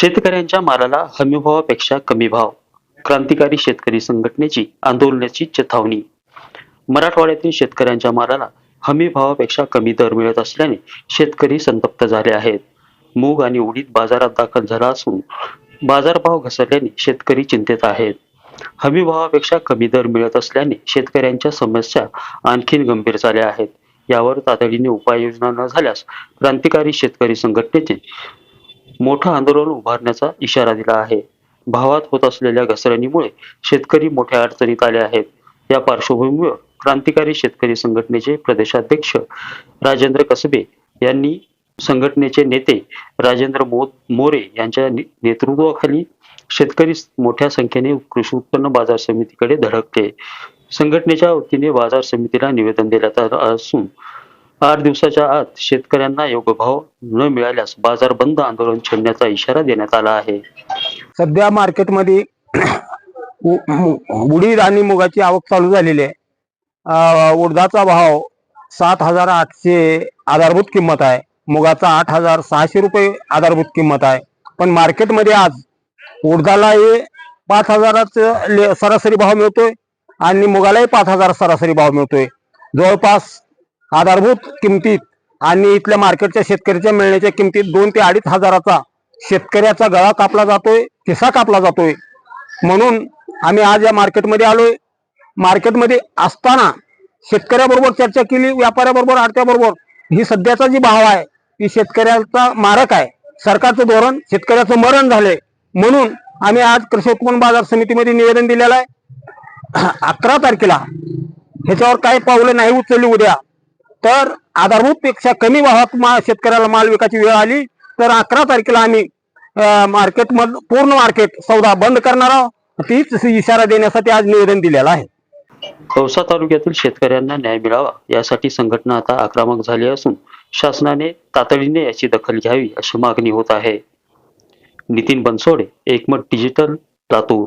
शेतकऱ्यांच्या मालाला हमीभावापेक्षा कमी भाव क्रांतिकारी शेतकरी संघटनेची आंदोलनाची चेतावणी. मराठवाड्यातील शेतकऱ्यांच्या मालाला हमी भावापेक्षा कमी दर मिळत असल्याने शेतकरी संतप्त झाले आहेत. मूग आणि उडीद बाजारात दाखल झाला असून बाजारभाव घसरल्याने शेतकरी चिंतेत आहेत. हमी भावापेक्षा कमी दर मिळत असल्याने शेतकऱ्यांच्या समस्या आणखीन गंभीर झाल्या आहेत. यावर तातडीने उपाययोजना न झाल्यास क्रांतिकारी शेतकरी संघटनेचे मोठं आंदोलन उभारण्याचा इशारा दिला आहे. भावात होत असलेल्या घसरणीमुळे शेतकरी मोठ्या अडचणीत आले आहेत. या पार्श्वभूमीवर क्रांतिकारी शेतकरी संघटनेचे प्रदेशाध्यक्ष राजेंद्र कसबे यांनी संघटनेचे नेते राजेंद्र मो मोरे यांच्या नेतृत्वाखाली शेतकरी मोठ्या संख्येने कृषी उत्पन्न बाजार समितीकडे धडकले संघटनेच्या वतीने बाजार समितीला निवेदन देण्यात आलं असून आठ दिवसाच्या आत शेतकऱ्यांना योग्य भाव न मिळाल्यास बाजार बंद आंदोलन छेडण्याचा इशारा देण्यात आला आहे. सध्या मार्केटमध्ये उडीद आणि मुगाची आवक चालू झालेली आहे. उडदाचा भाव सात हजार आठशे आधारभूत किंमत आहे. मुगाचा आठ हजार सहाशे रुपये आधारभूत किंमत आहे. पण मार्केटमध्ये आज उडदाला हे पाच हजाराचं ले- सरासरी भाव मिळतोय आणि मुगालाही पाच हजार सरासरी भाव मिळतोय. जवळपास आधारभूत किमतीत आणि इथल्या मार्केटच्या शेतकऱ्याच्या मिळण्याच्या किमतीत दोन ते अडीच हजाराचा शेतकऱ्याचा गळा कापला जातोय ठिसा कापला जातोय. म्हणून आम्ही आज या मार्केटमध्ये आलोय. मार्केटमध्ये असताना शेतकऱ्याबरोबर चर्चा केली व्यापाऱ्याबरोबर आडत्याबरोबर. ही सध्याचा जी भाव आहे ती शेतकऱ्याचा मारक आहे. सरकारचं धोरण शेतकऱ्याचं मरण झालंय. म्हणून आम्ही आज कृषी उत्पन्न बाजार समितीमध्ये निवेदन दिलेलं आहे. अकरा तारखेला ह्याच्यावर काही पावलं नाही उचलली उद्या. तर आधारभूत पेक्षा कमी वाहक मा शेतकऱ्याला माल विकायची वेळ आली तर अकरा तारखेला आम्ही मार्केट मध पूर्ण मार्केट सौदा बंद करणार आहोत. तीच इशारा देण्यासाठी आज निवेदन दिलेलं आहे. औसा तालुक्यातील शेतकऱ्यांना न्याय मिळावा यासाठी संघटना आता आक्रमक झाली असून शासनाने तातडीने याची दखल घ्यावी अशी मागणी होत आहे. Nitin Bansode Ekmat digital Latur.